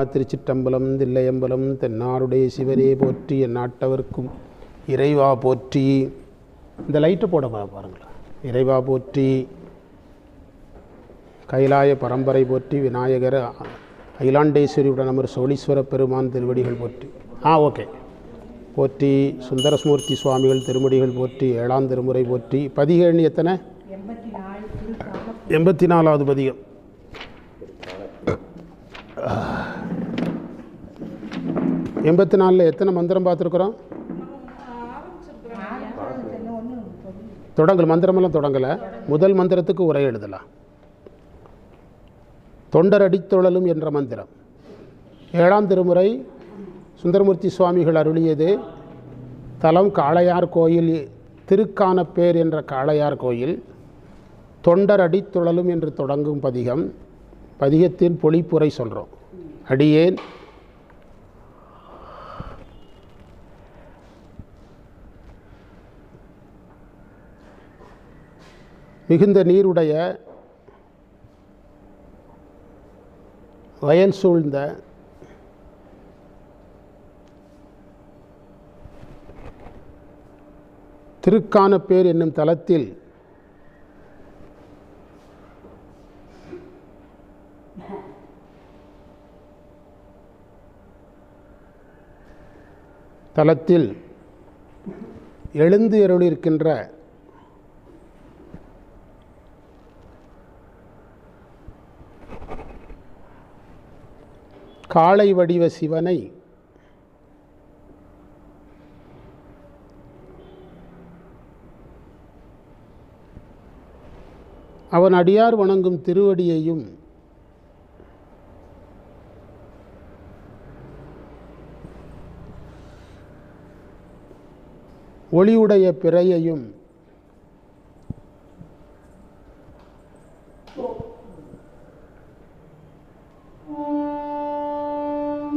திருச்சிற்றம்பலம் தில்லையம்பலம் தென்னாருடைய சிவனே போற்றி என் நாட்டவர்க்கும் இறைவா போற்றி. இந்த லைட்டை போட பாருங்களேன். இறைவா போற்றி. கைலாய பரம்பரை போற்றி விநாயகர் அகிலாண்டேஸ்வரியுடன் அமர் சோழீஸ்வர பெருமான் திருவடிகள் போற்றி. ஆ ஓகே போற்றி. சுந்தரஸ்மூர்த்தி சுவாமிகள் திருமடிகள் போற்றி ஏழாம் திருமுறை போற்றி. பதிக எண்ணி எத்தனை எண்பத்தி நாலாவது பதிகம். எண்பத்தி நாலில் எத்தனை மந்திரம் பார்த்துருக்குறோம்? தொடங்கல் மந்திரமெல்லாம் தொடங்கலை. முதல் மந்திரத்துக்கு உரை எழுதலாம். தொண்டர் அடித்தொழலும் என்ற மந்திரம். ஏழாம் திருமுறை சுந்தரமூர்த்தி சுவாமிகள் அருளியது தலம் காளையார் கோயில் திருக்கானப்பேர் என்ற காளையார் கோயில் தொண்டர் அடித்துழலும் என்று தொடங்கும் பதிகம். பதிகத்தின் பொழிப்புரை சொல்கிறோம் அடியேன். மிகுந்த நீருடைய வயல் சூழ்ந்த திருக்கானப்பேர் என்னும் தலத்தில் தலத்தில் எழுந்து இருக்கின்ற காளை வடிவ சிவனை அவன் அடியார் வணங்கும் திருவடியையும் ஒளியுடைய பிறையையும்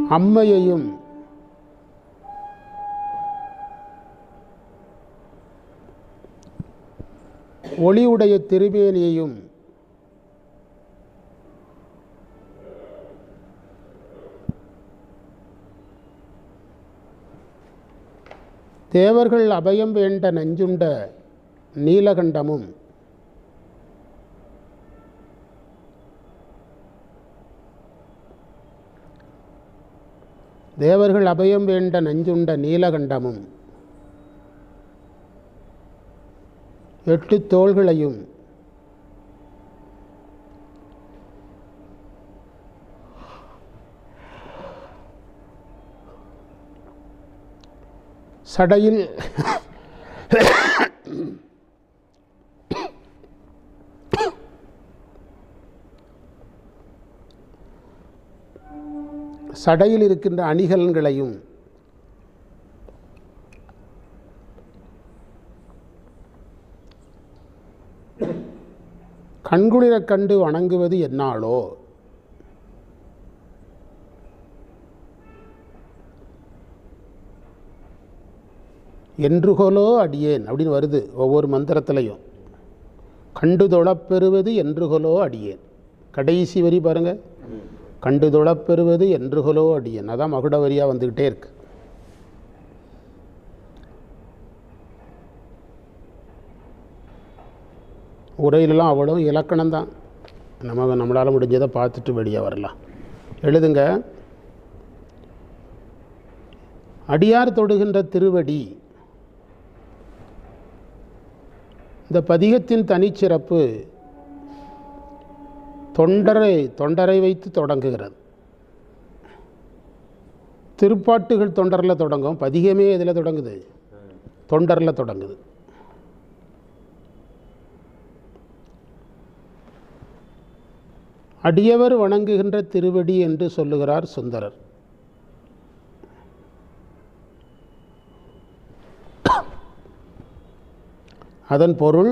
அம்மையையும் ஒளியுடைய திருவேணியையும் தேவர்கள் அபயம் வேண்ட நஞ்சுண்ட நீலகண்டமும் தேவர்கள் அபயம் வேண்ட நஞ்சுண்ட நீலகண்டமும் எட்டு தோள்களையும் சடையில் சடையில் இருக்கின்ற அணிகலன்களையும் கண்குளிரக் கண்டு வணங்குவது என்னாலோ? என்றுகோலோ அடியேன் அப்படின்னு வருது ஒவ்வொரு மந்திரத்திலையும். கண்டு தொழப்பெறுவது என்றுகோலோ அடியேன். கடைசி வரி பாருங்க. கண்டு தொழப்பெறுவது என்றுகோலோ அடியேன். அதான் மகுட வரியாக வந்துக்கிட்டே இருக்கு. உரையிலலாம் அவ்வளோ இலக்கணம் தான் நம்ம நம்மளால் முடிஞ்சதை பார்த்துட்டு வெளியே வரலாம். எழுதுங்க. அடியார் தொடுகின்ற திருவடி இந்த பதிகத்தின் தனிச்சிறப்பு தொண்டரை தொண்டரை வைத்து தொடங்குகிறது. திருப்பாட்டுகள் தொண்டரில் தொடங்கும் பதிகமே இதில் தொடங்குது. தொண்டரில் தொடங்குது. அடியவர் வணங்குகின்ற திருவடி என்று சொல்லுகிறார் சுந்தரர். அதன் பொருள்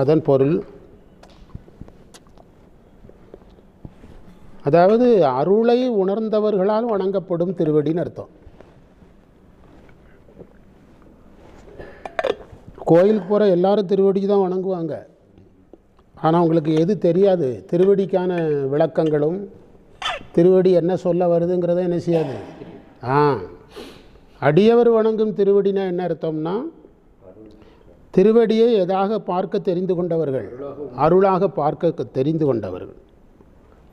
அதன் பொருள் அதாவது அருளை உணர்ந்தவர்களால் வணங்கப்படும் திருவடின்னு அர்த்தம். கோயிலுக்கு போகிற எல்லாரும் திருவடிக்கு தான் வணங்குவாங்க. ஆனால் உங்களுக்கு எது தெரியாது. திருவடிக்கான விளக்கங்களும் திருவடி என்ன சொல்ல வருதுங்கிறத என்ன செய்யாது? ஆ. அடியவர் வணங்கும் திருவடினா என்ன அர்த்தம்னா திருவடியை எதாக பார்க்க தெரிந்து கொண்டவர்கள் அருளாக பார்க்க தெரிந்து கொண்டவர்கள்.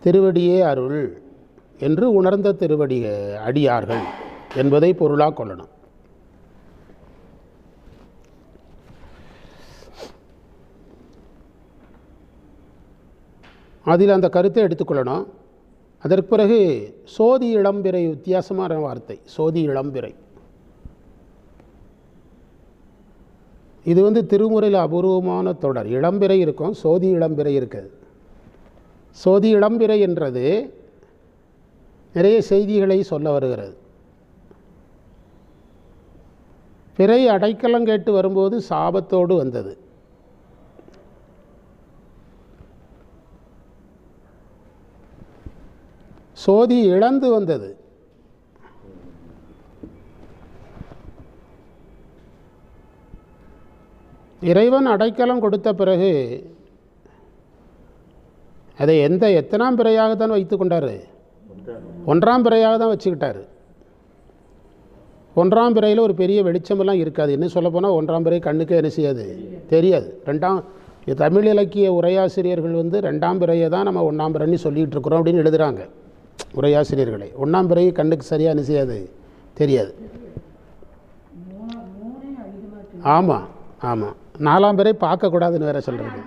திருவடியே அருள் என்று உணர்ந்த திருவடி அடியார்கள் என்பதை பொருளாக கொள்ளணும். அதில் அந்த கருத்தை எடுத்துக்கொள்ளணும் அதற்கு பிறகு சோதி இளம்பிறை வித்தியாசமான வார்த்தை சோதி இளம்பிறை. இது வந்து திருமுறையில் அபூர்வமான தொடர். இளம்பிறை இருக்கும் சோதி இளம்பிறை இருக்குது. சோதி இளம்பிறை என்றது நிறைய செய்திகளை சொல்ல வருகிறது. பிறை அடைக்கலம் கேட்டு வரும்போது சாபத்தோடு வந்தது. சோதி இழந்து வந்தது. இறைவன் அடைக்கலம் கொடுத்த பிறகு அதை எந்த எத்தனாம் பிறையாக தான் வைத்து கொண்டார்? ஒன்றாம் பிறையாக தான் வச்சுக்கிட்டார். ஒன்றாம் பிறையில் ஒரு பெரிய வெளிச்சமெல்லாம் இருக்காது. என்ன சொல்லப்போனால் ஒன்றாம் பிறை கண்ணுக்கு என்ன செய்யாது? தெரியாது. ரெண்டாம் தமிழ் இலக்கிய உரையாசிரியர்கள் வந்து ரெண்டாம் பிறையை தான் நம்ம ஒன்றாம் பிறைன்னு சொல்லிகிட்டு இருக்கிறோம் அப்படின்னு எழுதுகிறாங்க உரையாசிரியர்களை ஒன்றாம் பிறகு கண்ணுக்கு சரியாக என்ன செய்யாது தெரியாது. ஆமாம் ஆமாம் நாலாம் பிறை பார்க்கக்கூடாதுன்னு வேற சொல்கிறது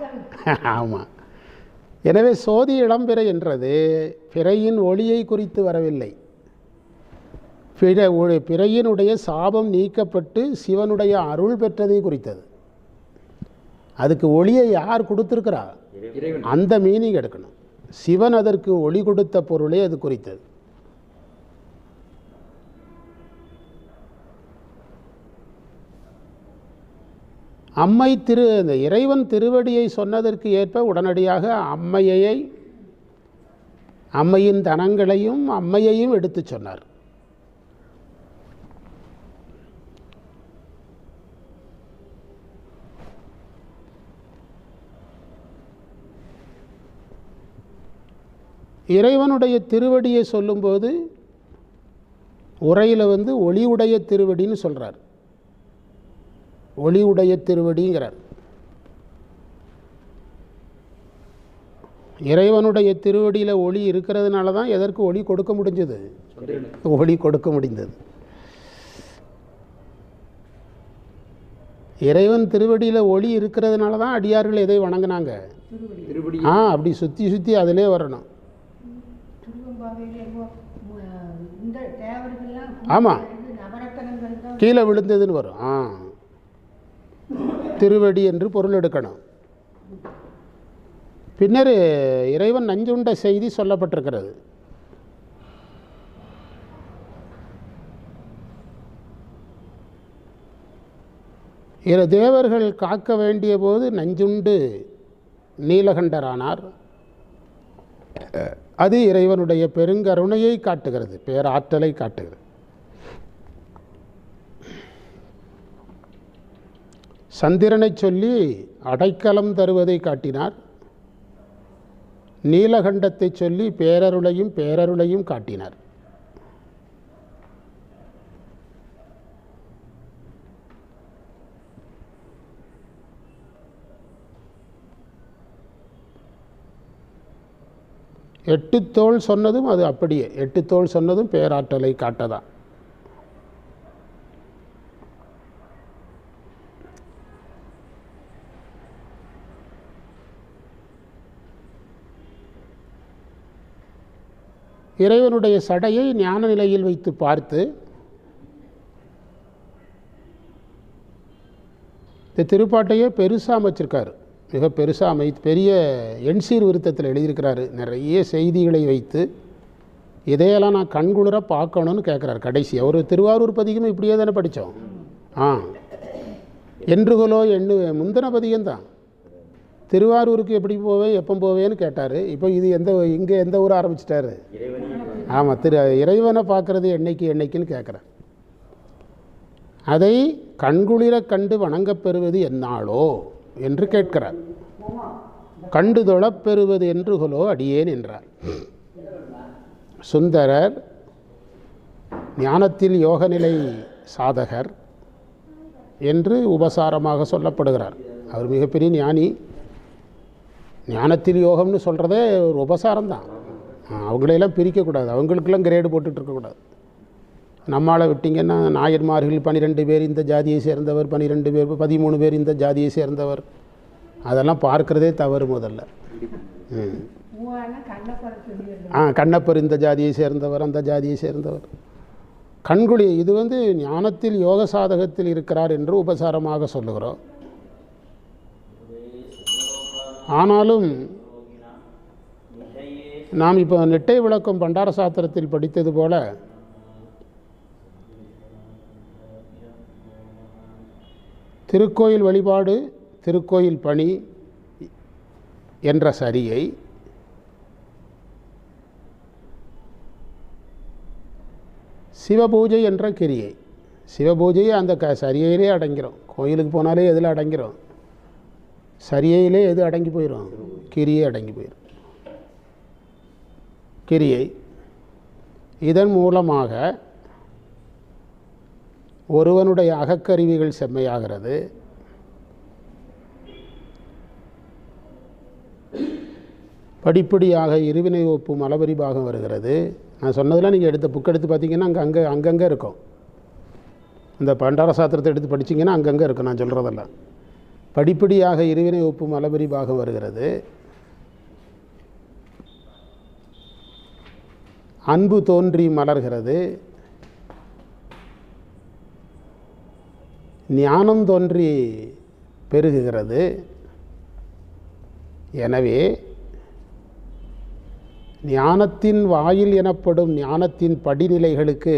ஆமாம் எனவே சோதி இளம்பிறை என்றது பிறையின் ஒளியை குறித்து வரவில்லை. பிற பிறையினுடைய சாபம் நீக்கப்பட்டு சிவனுடைய அருள் பெற்றதை குறித்தது. அதுக்கு ஒளியை யார் கொடுத்துருக்கிறா? அந்த மீனிங் எடுக்கணும். சிவன் அதற்கு ஒளி கொடுத்த பொருளே அது குறித்தது. அம்மை திரு இந்த இறைவன் திருவடியை சொன்னதற்கு ஏற்ப உடனடியாக அம்மையை அம்மையின் தனங்களையும் அம்மையையும் எடுத்துச் சொன்னார். இறைவனுடைய திருவடியை சொல்லும்போது உரையில் வந்து ஒளியுடைய திருவடின்னு சொல்கிறார் ஒளியுடைய திருவடிங்கிறார். இறைவனுடைய திருவடியில் ஒளி இருக்கிறதுனால தான் எதற்கு ஒளி கொடுக்க முடிஞ்சது? ஒளி கொடுக்க முடிந்தது. இறைவன் திருவடியில் ஒளி இருக்கிறதுனால தான் அடியார்கள் எதை வணங்கினாங்க. ஆ அப்படி சுற்றி சுற்றி அதிலே வரணும் திருவம்பாவையில என்னமோ, மு- இந்த தேவர்கள்லாம் ஆமா. வந்து நவரத்தனங்கள் தான். கீழே விழுந்ததுன்னு வரும். ஆ. திருவடி என்று பொருள் எடுக்கணும். பின்னர் இறைவன் நஞ்சுண்ட செய்தி சொல்லப்பட்டிருக்கிறது. இரு தேவர்கள் காக்க வேண்டிய போது நஞ்சுண்டு நீலகண்டரானார். அது இறைவனுடைய பெருங்கருணையை காட்டுகிறது பேராற்றலை காட்டுகிறது. சந்திரனை சொல்லி அடைக்கலம் தருவதை காட்டினார். நீலகண்டத்தை சொல்லி பேரருளையும் பேரருளையும் காட்டினார். எட்டு சொன்னதும் அது அப்படியே. எட்டு சொன்னதும் பேராற்றலை காட்டதான் இறைவனுடைய சடையை ஞான நிலையில் வைத்து பார்த்து இந்த திருப்பாட்டையே பெருசாக அமைச்சிருக்காரு. மிக பெருசாக அமை பெரிய எண்சீர் விருத்தத்தில் எழுதியிருக்கிறாரு. நிறைய செய்திகளை வைத்து இதையெல்லாம் நான் கண்குளிர பார்க்கணும்னு கேட்குறாரு கடைசி. அவர் திருவாரூர் பதிகமும் இப்படியே தானே படித்தோம். ஆ. என்றுகளோ எண்ணு முந்தின பதிகம்தான் திருவாரூருக்கு எப்படி போவேன் எப்போ போவேன்னு கேட்டார். இப்போ இது எந்த இங்கே எந்த ஊர் ஆரம்பிச்சிட்டாரு? ஆமாம் திரு இறைவனை பார்க்குறது என்னைக்கு என்னைக்குன்னு கேட்குறேன் அதை கண்குளிர கண்டு வணங்கப்பெறுவது என்னாலோ என்னாளோ என்று கேட்கிறார். கண்டு தொழப்பெறுவது என்று கொலோ அடியேன் என்றார். சுந்தரர் ஞானத்தில் யோகநிலை சாதகர் என்று உபசாரமாக சொல்லப்படுகிறார். அவர் மிகப்பெரிய ஞானி. ஞானத்தில் யோகம்னு சொல்கிறதே ஒரு உபசாரம் தான் அவங்களையெல்லாம் பிரிக்கக்கூடாது. அவங்களுக்கெல்லாம் கிரேடு போட்டுட்டு இருக்கக்கூடாது விட்டிங்கன்னா நாயன்மார்கள் பன்னிரெண்டு பேர் இந்த ஜாதியை சேர்ந்தவர் பன்னிரெண்டு பேர் பதிமூணு பேர் இந்த ஜாதியை சேர்ந்தவர். அதெல்லாம் பார்க்குறதே தவறு முதல்ல. ஆ கண்ணப்பர் இந்த ஜாதியை சேர்ந்தவர் அந்த ஜாதியை சேர்ந்தவர். கண்குழி இது வந்து ஞானத்தில் யோக சாதகத்தில் இருக்கிறார் என்று உபசாரமாக சொல்லுகிறோம். ஆனாலும் நாம் இப்போ நெட்டை விளக்கம் பண்டார சாத்திரத்தில் படித்தது போல திருக்கோயில் வழிபாடு திருக்கோயில் பணி என்ற சரியை சிவபூஜை என்ற கிரியை. சிவபூஜை அந்த க சரியையிலே அடங்கிறோம். கோயிலுக்கு போனாலே எதில் அடங்கிறோம்? சரியையிலே எது அடங்கி போயிடும் கிரியை அடங்கி போயிடும் கிரியை இதன் மூலமாக ஒருவனுடைய அகக்கருவிகள் செம்மையாகிறது. படிப்படியாக இருவினை ஒப்பு மலபரி பாகம் வருகிறது. நான் சொன்னதெல்லாம் நீங்கள் எடுத்த புக் எடுத்து பார்த்தீங்கன்னா அங்கே அங்கே அங்கங்கே இருக்கும். இந்த பண்டார சாத்திரத்தை எடுத்து படிச்சீங்கன்னா அங்கங்கே இருக்கும் நான் சொல்கிறதெல்லாம் படிப்படியாக இருவினை ஒப்பு மலபரி பாகம் வருகிறது. அன்பு தோன்றி மலர்கிறது. ஞானம் தோன்றி பெருகுகிறது. எனவே ஞானத்தின் வாயில் எனப்படும் ஞானத்தின் படிநிலைகளுக்கு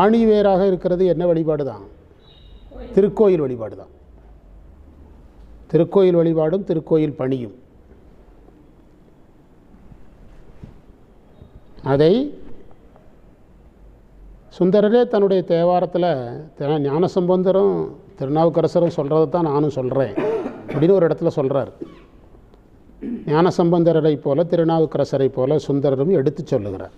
ஆணிவேராக இருக்கிறது என்ன வழிபாடு தான்? திருக்கோயில் வழிபாடு தான். திருக்கோயில் வழிபாடும் திருக்கோயில் பணியும். அதை சுந்தரரே தன்னுடைய தேவாரத்தில் த- ஞானசம்பந்தரும் திருநாவுக்கரசரும் சொல்கிறது தான் நானும் சொல்கிறேன் அப்படின்னு ஒரு இடத்துல சொல்கிறார் ஞானசம்பந்தரை போல திருநாவுக்கரசரை போல சுந்தரரும் எடுத்து சொல்லுகிறார்.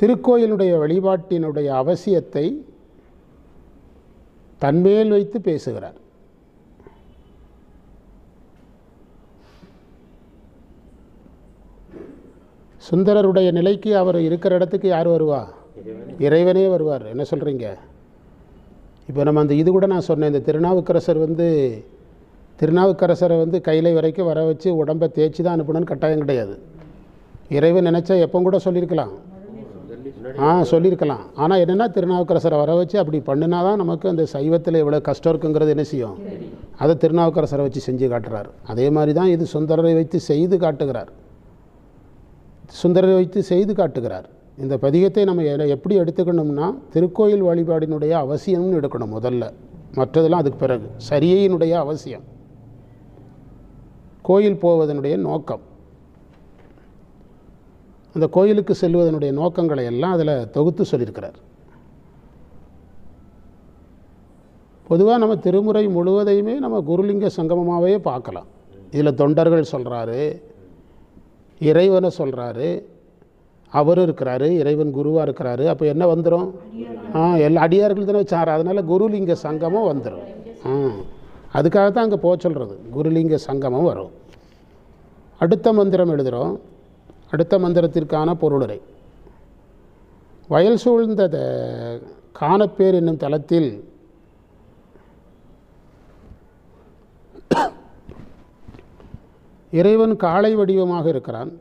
திருக்கோயிலுடைய வழிபாட்டினுடைய அவசியத்தை தன்மேல் வைத்து பேசுகிறார். சுந்தரருடைய நிலைக்கு அவர் இருக்கிற இடத்துக்கு யார் வருவா? இறைவனே வருவார். என்ன சொல்கிறீங்க இப்போ நம்ம அந்த இது கூட நான் சொன்னேன். இந்த திருநாவுக்கரசர் வந்து திருநாவுக்கரசரை வந்து கையிலை வரைக்கும் வர வச்சு உடம்பை தேய்ச்சி தான் அனுப்பணும்னு கட்டாயம் கிடையாது. இறைவன் நினச்சா எப்போ கூட சொல்லியிருக்கலாம். ஆ சொல்லியிருக்கலாம். ஆனால் என்னென்னா திருநாவுக்கரசரை வர வச்சு அப்படி பண்ணினா தான் நமக்கு அந்த சைவத்தில் எவ்வளோ கஷ்டம் இருக்குங்கிறது என்ன செய்யும்? அதை திருநாவுக்கரசரை வச்சு செஞ்சு காட்டுறார். அதே மாதிரி தான் இது சுந்தரரை வைத்து செய்து காட்டுகிறார். சுந்தர வைத்து செய்து காட்டுகிறார். இந்த பதிகத்தை நம்ம எப்படி எடுத்துக்கணும்னா திருக்கோயில் வழிபாடினுடைய அவசியம்னு எடுக்கணும் முதல்ல. மற்றதெல்லாம் அதுக்கு பிறகு. சரியையினுடைய அவசியம். கோயில் போவதனுடைய நோக்கம். அந்த கோயிலுக்கு செல்வதனுடைய நோக்கங்களை எல்லாம் அதில் தொகுத்து சொல்லியிருக்கிறார். பொதுவாக நம்ம திருமுறை முழுவதையுமே நம்ம குருலிங்க சங்கமமாகவே பார்க்கலாம். இதில் தொண்டர்கள் சொல்கிறாரு இறைவனை சொல்கிறாரு அவர் இருக்கிறாரு இறைவன் குருவாக இருக்கிறாரு. அப்போ என்ன வந்துடும் ஆ எல்லா அடியார்கள் தானே வச்சார் அதனால் குருலிங்க சங்கமும் வந்துடும் ஆ அதுக்காக தான் அங்கே போக சொல்கிறது குருலிங்க சங்கமும் வரும். அடுத்த மந்திரம் எழுதுகிறோம் அடுத்த மந்திரத்திற்கான பொருளுரை. வயல் சூழ்ந்த த- காணப்பேர் என்னும் தளத்தில் இறைவன் காளை வடிவமாக இருக்கிறான்.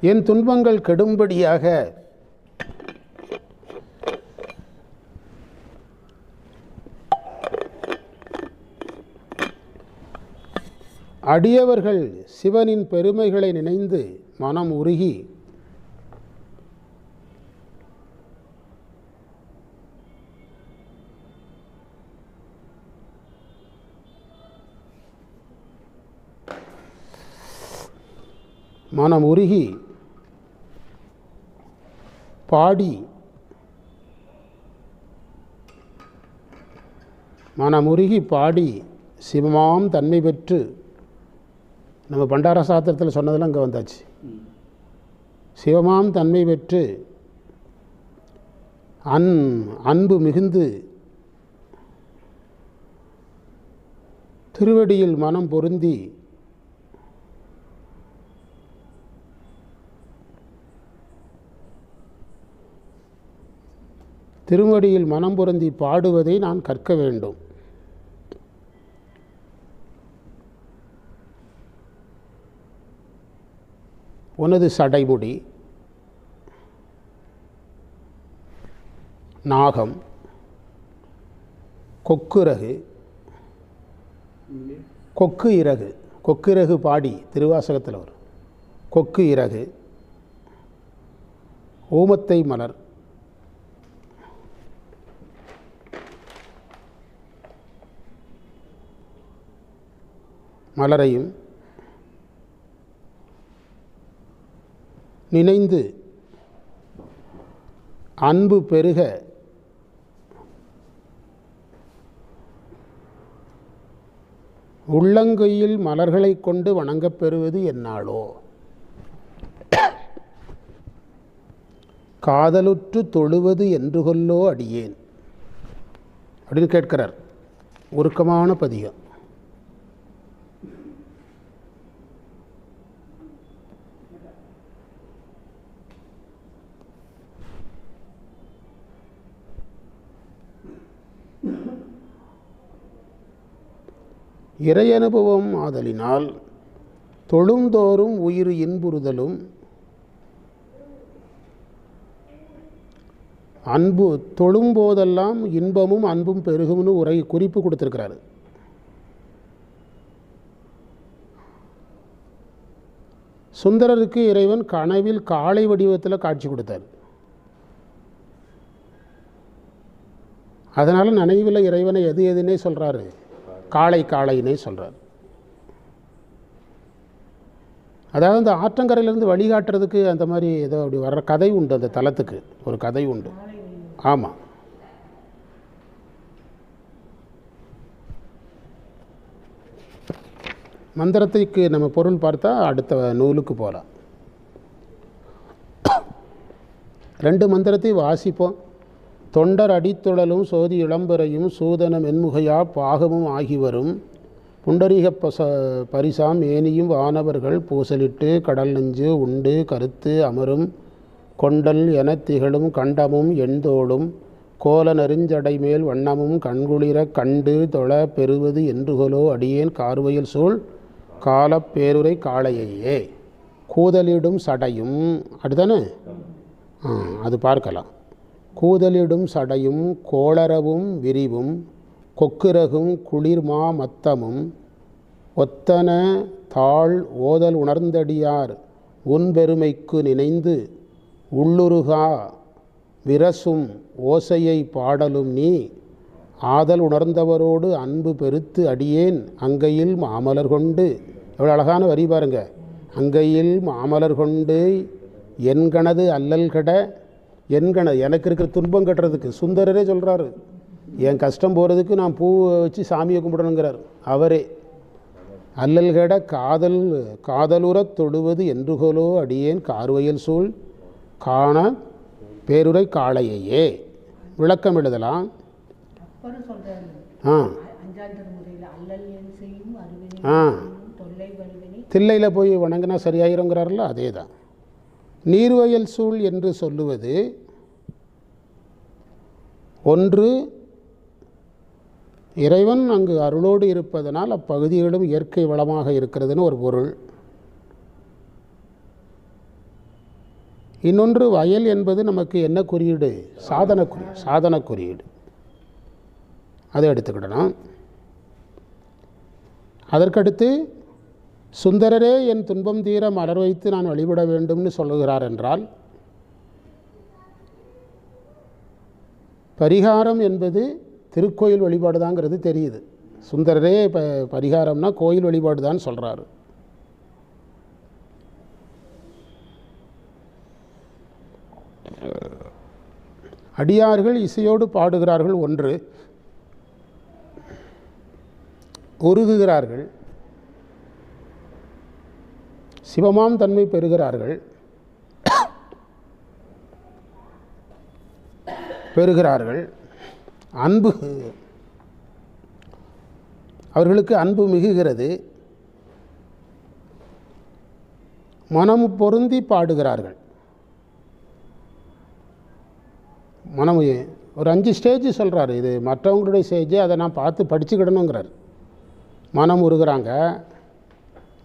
என் துன்பங்கள் கெடும்படியாக அடியவர்கள் சிவனின் பெருமைகளை நினைந்து மனம் உருகி மனம் உருகி பாடி மனமுருகி பாடி சிவமாம் தன்மை பெற்று நம்ம பண்டார சாத்திரத்தில் சொன்னதெல்லாம் அங்கே வந்தாச்சு. சிவமாம் தன்மை பெற்று அன் அன்பு மிகுந்து திருவடியில் மனம் பொருந்தி திருவடியில் மனம் பொருந்தி பாடுவதை நான் கற்க வேண்டும். உனது சடைமுடி. நாகம். கொக்குரகு கொக்கு இறகு கொக்கிரகு பாடி திருவாசகத்தில் வரும். கொக்கு இறகு ஓமத்தை மலர். மலரையும் நினைந்து அன்பு பெருக உள்ளங்கையில் மலர்களை கொண்டு வணங்கப் பெறுவது என்னாளோ காதலுற்று தொழுவது என்று கொல்லோ அடியேன்? அப்படின்னு கேட்கிறார். உருக்கமான பதிகம். இறை அனுபவம் ஆதலினால் தொழுந்தோறும் உயிர் இன்புறுதலும் அன்பு தொழும்போதெல்லாம் இன்பமும் அன்பும் பெருகும்னு உரை குறிப்பு கொடுத்துருக்கிறாரு. சுந்தரருக்கு இறைவன் கனவில் காளை வடிவத்தில் காட்சி கொடுத்தார். அதனால் நினைவில் இறைவனை எது எதுன்னே சொல்கிறாரு காளை காளைன்னே சொல்கிறார் அதாவது அந்த ஆற்றங்கரையிலேருந்து வழிகாட்டுறதுக்கு அந்த மாதிரி ஏதோ அப்படி வர்ற கதை உண்டு அந்த தலத்துக்கு. ஒரு கதை உண்டு. ஆமாம் மந்திரத்துக்கு நம்ம பொருள் பார்த்தா அடுத்த நூலுக்கு போகலாம் ரெண்டு மந்திரத்தையும் வாசிப்போம். தொண்டர் அடித்துழலும் சோதி இளம்பரையும் சூதன மென்முகையா பாகமும் ஆகி வரும் புண்டரீக பச பரிசாம் ஏனியும் வானவர்கள் பூசலிட்டு கடல் நெஞ்சு உண்டு கருத்து அமரும். கொண்டல் எனத் திகழும் கண்டமும் எண்தோளும் கோல நெருஞ்சடை மேல் வண்ணமும் கண்குளிர கண்டு தொழ பெறுவது என்றுகொலோ அடியேன் கார்வையில் சூழ். காலப் பேருரை காளையையே. கூதலிடும் சடையும். அப்படிதானே அது பார்க்கலாம். கூதலிடும் சடையும் கோளரவும் விரிவும் கொக்குரகும் குளிர்மா மத்தமும். ஒத்தன தாழ் ஓதல் உணர்ந்தடியார் உன் பெருமைக்கு நினைந்து உள்ளுருகா விரசும் ஓசையை பாடலும் நீ. ஆதல் உணர்ந்தவரோடு அன்பு பெருத்து அடியேன் அங்கையில் மாமலர் கொண்டு. எவ்வளோ அழகான வரி பாருங்க. அங்கையில் மாமலர் கொண்டு என்கனது அல்லல்கட என்கண எனக்கு இருக்கிற துன்பம் கட்டுறதுக்கு சுந்தரரே சொல்கிறாரு என் கஷ்டம் போகிறதுக்கு நான் பூ வச்சு சாமியை கும்பிடணுங்கிறார். அவரே. அல்லல் கட காதல் காதலுறத் தொடுவது என்றுகோலோ அடியேன் கார்வயல் சூழ். காண பேருரை காளையையே. விளக்கம் எழுதலாம். ஆ. ஆ. தில்லையில் போய் வணங்கினா சரியாயிருங்கிறார்ல அதே தான் நீர்வயல் சூழ் என்று சொல்லுவது ஒன்று இறைவன் அங்கு அருளோடு இருப்பதனால் அப்பகுதிகளும் இயற்கை வளமாக இருக்கிறதுன்னு ஒரு பொருள். இன்னொன்று வயல் என்பது நமக்கு என்ன குறியீடு? சாதன குறி சாதன குறியீடு. அதை எடுத்துக்கிடணும் அதற்கடுத்து சுந்தரரே என் துன்பம் தீர மலர் வைத்து நான் வழிபட வேண்டும்னு சொல்லுகிறார் என்றால் பரிகாரம் என்பது திருக்கோயில் வழிபாடு தாங்கிறது தெரியுது. சுந்தரரே இப்போ பரிகாரம்னா கோயில் வழிபாடு தான் சொல்கிறாரு அடியார்கள் இசையோடு பாடுகிறார்கள் ஒன்று உருகுகிறார்கள். சிவமாம் தன்மை பெறுகிறார்கள். பெறுகிறார்கள். அன்பு. அவர்களுக்கு அன்பு மிகுகிறது. மனம் பொருந்தி பாடுகிறார்கள். மனம் ஒரு அஞ்சு ஸ்டேஜ் சொல்கிறாரு இது மற்றவங்களுடைய ஸ்டேஜ் அதை நான் பார்த்து படிச்சுக்கிடணுங்கிறார். மனம் உருகிறாங்க.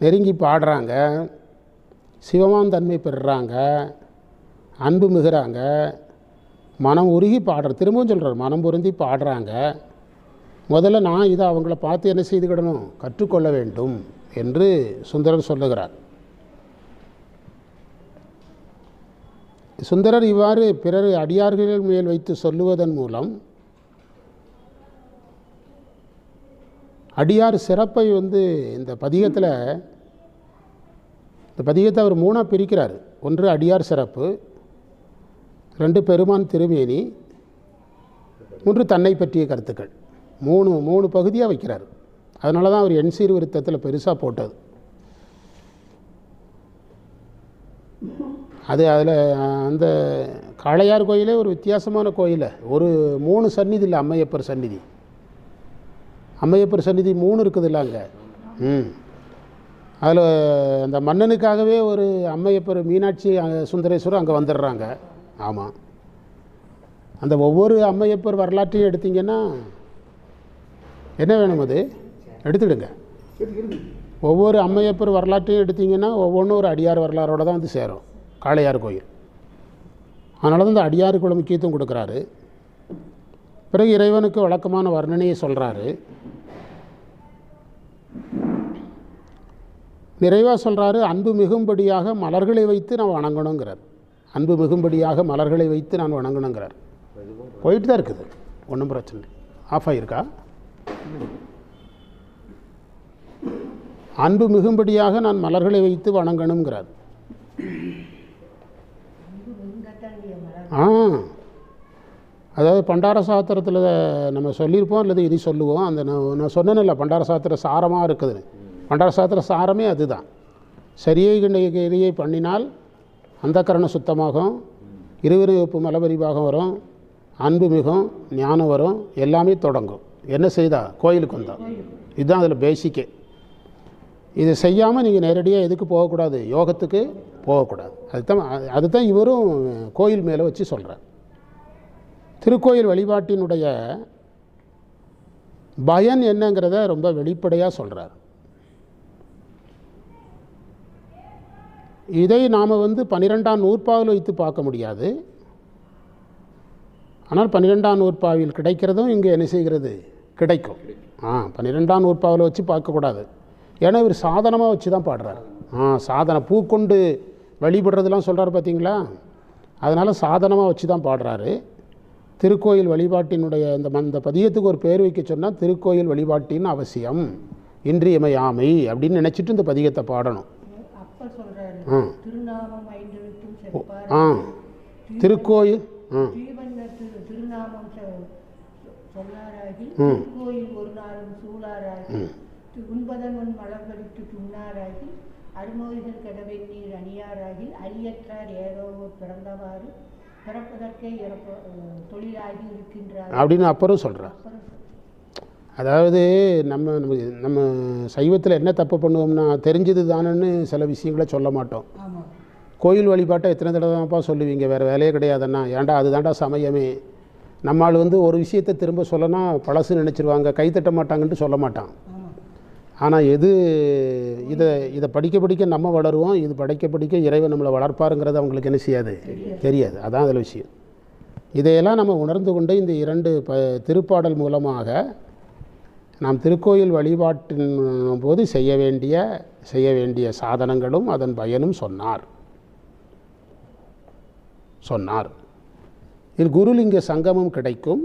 நெருங்கி பாடுறாங்க. சிவமான் தன்மை பெறுறாங்க. அன்பு மிகுறாங்க. மனம் உருகி பாடுற திரும்பவும் சொல்கிறார் மனம் பொருந்தி பாடுறாங்க. முதல்ல நான் இதை அவங்கள பார்த்து என்ன செய்துக்கிடணும்? கற்றுக்கொள்ள வேண்டும் என்று சுந்தரர் சொல்லுகிறார். சுந்தரர் இவ்வாறு பிறர் அடியார்கள் மேல் வைத்து சொல்லுவதன் மூலம் அடியார் சிறப்பை வந்து இந்த பதிகத்தில் இந்த பதிகத்தை அவர் மூணாக பிரிக்கிறார். ஒன்று அடியார் சிறப்பு ரெண்டு பெருமான் திருமேனி மூன்று தன்னை பற்றிய கருத்துக்கள். மூணு மூணு பகுதியாக வைக்கிறார். அதனால தான் அவர் எண் சீர்விருத்தத்தில் பெருசாக போட்டது. அது அதில் அந்த காளையார் கோயிலே ஒரு வித்தியாசமான கோயில். ஒரு மூணு சந்நிதி இல்லை அம்மையப்பர் சந்நிதி. அம்மையப்பர் சந்நிதி மூணு இருக்குது இல்லை அங்கே? ம். அதில் அந்த மன்னனுக்காகவே ஒரு அம்மையப்பர் மீனாட்சி சுந்தரேஸ்வரர் அங்கே வந்துடுறாங்க. ஆமாம். அந்த ஒவ்வொரு அம்மையப்பர் வரலாற்றையும் எடுத்தீங்கன்னா என்ன வேணும் அது? எடுத்துடுங்க ஒவ்வொரு அம்மையப்பர் வரலாற்றையும் எடுத்திங்கன்னா ஒவ்வொன்றும் ஒரு அடியார் வரலாறோடு தான் வந்து சேரும். காளையார் கோயில். அதனால தான் இந்த அடியாருக்குள்ள முக்கியத்துவம் கொடுக்குறாரு. பிறகு இறைவனுக்கு வழக்கமான வர்ணனையை சொல்கிறாரு நிறைவாக சொல்கிறாரு அன்பு மிகும்படியாக மலர்களை வைத்து நான் வணங்கணுங்கிறார். அன்பு மிகும்படியாக மலர்களை வைத்து நான் வணங்கணுங்கிறார். போயிட்டு தான் இருக்குது. ஒன்றும் பிரச்சனை இல்லை. ஆஃப் ஆகியிருக்கா அன்பு மிகும்படியாக நான் மலர்களை வைத்து வணங்கணுங்கிறார். ஆ. அதாவது பண்டார சாத்திரத்தில் நம்ம சொல்லியிருப்போம் அல்லது இனி சொல்லுவோம். அந்த நான் நான் சொன்னேன்ல பண்டார சாத்திர சாரமாக இருக்குதுன்னு. பண்டார சாத்திர சாரமே அதுதான். சரியை கிரியை பண்ணினால் அந்த கரணம் சுத்தமாகும் இருவிருப்பு மலபரிவாகம் வரும். அன்பு மிகும் ஞானம் வரும் எல்லாமே தொடங்கும். என்ன செய்தா? கோயிலுக்கு வந்தா. இதுதான் அதில் பேசிக்கே இது செய்யாமல் நீங்கள் நேரடியாக எதுக்கு போகக்கூடாது? யோகத்துக்கு போகக்கூடாது. அதுதான் அது- அதுதான் இவரும் கோயில் மேலே வச்சு சொல்கிறார் திருக்கோயில் வழிபாட்டினுடைய பயன் என்னங்கிறத ரொம்ப வெளிப்படையாக சொல்கிறார் இதை நாம் வந்து பன்னிரெண்டாம் நூற்பாவில் வைத்து பார்க்க முடியாது. ஆனால் பன்னிரெண்டாம் நூற்பாவில் கிடைக்கிறதும் இங்கே என்ன செய்கிறது? கிடைக்கும். ஆ பன்னிரெண்டாம் நூற்பாவில் வச்சு பார்க்கக்கூடாது ஏன்னா இவர் சாதனமாக வச்சு தான் பாடுறார். ஆ சாதனை பூ கொண்டு வழிபடுறதெல்லாம் சொல்கிறார் பார்த்தீங்களா? அதனால் சாதனமாக வச்சு தான் பாடுறாரு. திருக்கோயில் வழிபாட்டினுடைய இந்த ம- பதியத்துக்கு ஒரு பேர் வைக்க சொன்னால் திருக்கோயில் வழிபாட்டின் அவசியம். இன்றியமையாமை அப்படின்னு நினச்சிட்டு இந்த பதிகத்தை பாடணும். ஆ. திருக்கோயில். திருக்கோயில் ஒரு நாளும் சூழாராகி உண்பதன் மலர்களித்து துண்ணாராகி அருமொழிகள் கடவெண்ணீர் அணியாராகி அரியற்றார் ஏதோ பிறந்தவாறு பிறப்பதற்கே தொழிலாகி இருக்கின்றார். அப்படின்னு அப்புறம் சொல்கிறார் அதாவது நம்ம நம்ம நம்ம சைவத்தில் என்ன தப்பு பண்ணுவோம்னா தெரிஞ்சது தானன்னு சில விஷயங்களை சொல்ல மாட்டோம். கோயில் வழிபாட்டை எத்தனை தடவை தான்ப்பா சொல்லுவீங்க? வேறு வேலையே கிடையாதுண்ணா ஏன்டா அதுதான்டா சமயமே. நம்மால் வந்து ஒரு விஷயத்தை திரும்ப சொல்லனா பழசு நினச்சிருவாங்க கை தட்ட மாட்டாங்கன்ட்டு சொல்ல மாட்டான். ஆனால் எது இதை இதை படிக்க படிக்க நம்ம வளருவோம் இது படிக்க படிக்க இறைவன் நம்மளை வளர்ப்பாருங்கிறது அவங்களுக்கு என்ன செய்யாது? தெரியாது. அதான் அதில் விஷயம். இதையெல்லாம் நம்ம உணர்ந்து கொண்டு இந்த இரண்டு ப திருப்பாடல் மூலமாக நாம் திருக்கோயில் வழிபாட்டின் போது செய்ய வேண்டிய செய்ய வேண்டிய சாதனங்களும் அதன் பயனும் சொன்னார். சொன்னார். இதில் குருலிங்க சங்கமம் கிடைக்கும்.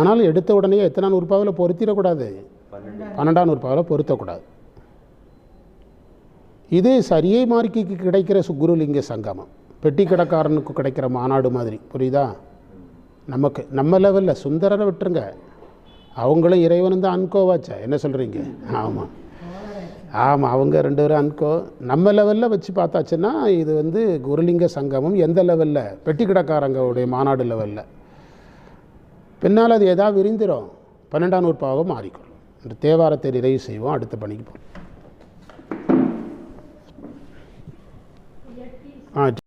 ஆனால் எடுத்த உடனே எத்தனை நூற்பாவில் பொருத்திடக்கூடாது? பன்னெண்டாம் நூற்பாவில் பொருத்தக்கூடாது. இது சரியை மார்க்கிக்கு கிடைக்கிற குருலிங்க சங்கமம். பெட்டி கடைக்காரனுக்கு கிடைக்கிற மாநாடு மாதிரி. புரியுதா? நமக்கு நம்ம லெவலில் சுந்தரரை விட்டுருங்க. அவங்களும் இறைவனும் தான் அன்கோவாச்சா என்ன சொல்கிறீங்க ஆமாம் ஆமாம் அவங்க ரெண்டு பேரும் அன்கோ. நம்ம லெவலில் வச்சு பார்த்தாச்சுன்னா இது வந்து குருலிங்க சங்கமும் எந்த லெவலில் பெட்டி கிடக்காரங்களுடைய மாநாடு லெவலில் பின்னால் அது எதாவது விரிந்துடும் பன்னெண்டாம் நூற்பாக மாறிக்கொள்ளும். இந்த தேவாரத்தை நிறைவு செய்வோம். அடுத்த பணிக்கு போகிறோம் ஆ